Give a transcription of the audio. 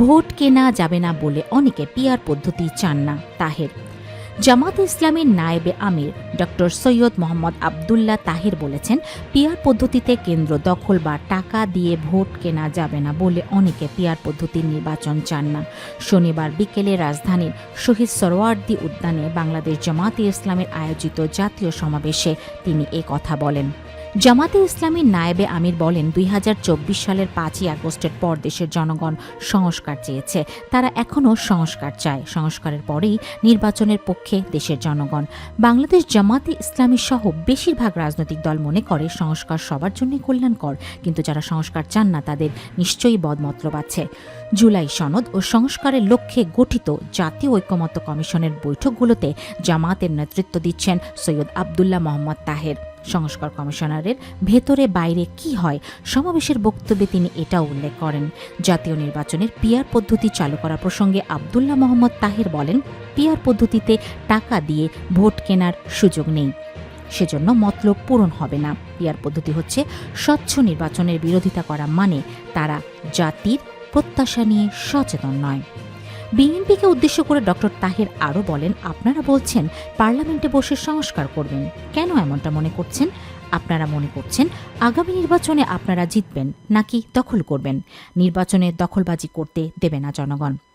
Vote কেনা যাবে না বলে অনেকে পিয়ার পদ্ধতি চান না, তাহের। জামাত ইসলামের নায়েবে আমির ডক্টর সৈয়দ মোহাম্মদ আবদুল্লাহ তাহির বলেছেন পিয়ার পদ্ধতিতে কেন্দ্র দখল বা টাকা দিয়ে ভোট কেনা যাবে না বলে অনেকে পিয়ার পদ্ধতির নির্বাচন চান না। শনিবার বিকেলে রাজধানীর শহীদ সরোয়ার্দি উদ্যানে বাংলাদেশ জামাতে ইসলামের আয়োজিত জাতীয় সমাবেশে তিনি এ কথা বলেন। জামাতে ইসলামীর নায়েবে আমির বলেন, দুই হাজার চব্বিশ সালের পাঁচই আগস্টের পর দেশের জনগণ সংস্কার চেয়েছে। তারা এখনও সংস্কার চায়। সংস্কারের পরেই নির্বাচনের পক্ষে দেশের জনগণ। বাংলাদেশ জামাতে ইসলামী সহ বেশিরভাগ রাজনৈতিক দল মনে করে, সংস্কার সবার জন্যই কল্যাণকর। কিন্তু যারা সংস্কার চান না, তাদের নিশ্চয়ই বদমতলব আছে জুলাই সনদ ও সংস্কারের লক্ষ্যে গঠিত জাতীয় ঐক্যমত্য কমিশনের বৈঠকগুলোতে জামাতের নেতৃত্ব দিচ্ছেন সৈয়দ আবদুল্লাহ মোহাম্মদ তাহের। সংস্কার কমিশনারের ভেতরে বাইরে কি হয়? সমাবেশের বক্তব্যে তিনি এটাও উল্লেখ করেন। জাতীয় নির্বাচনের পিয়ার পদ্ধতি চালু করা প্রসঙ্গে আবদুল্লাহ মোহাম্মদ তাহের বলেন পিয়ার পদ্ধতিতে টাকা দিয়ে ভোট কেনার সুযোগ নেই। সেজন্য মতলব পূরণ হবে না। পিয়ার পদ্ধতি হচ্ছে স্বচ্ছ নির্বাচনের বিরোধিতা করা মানে তারা জাতির প্রত্যাশা নিয়ে সচেতন নয়। বিএনপিকে উদ্দেশ্য করে ডক্টর তাহের আরও বলেন, আপনারা বলছেন পার্লামেন্টে বসে সংস্কার করবেন। কেন এমনটা মনে করছেন? আপনারা মনে করছেন আগামী নির্বাচনে আপনারা জিতবেন নাকি দখল করবেন? নির্বাচনে দখলবাজি করতে দেবে না জনগণ।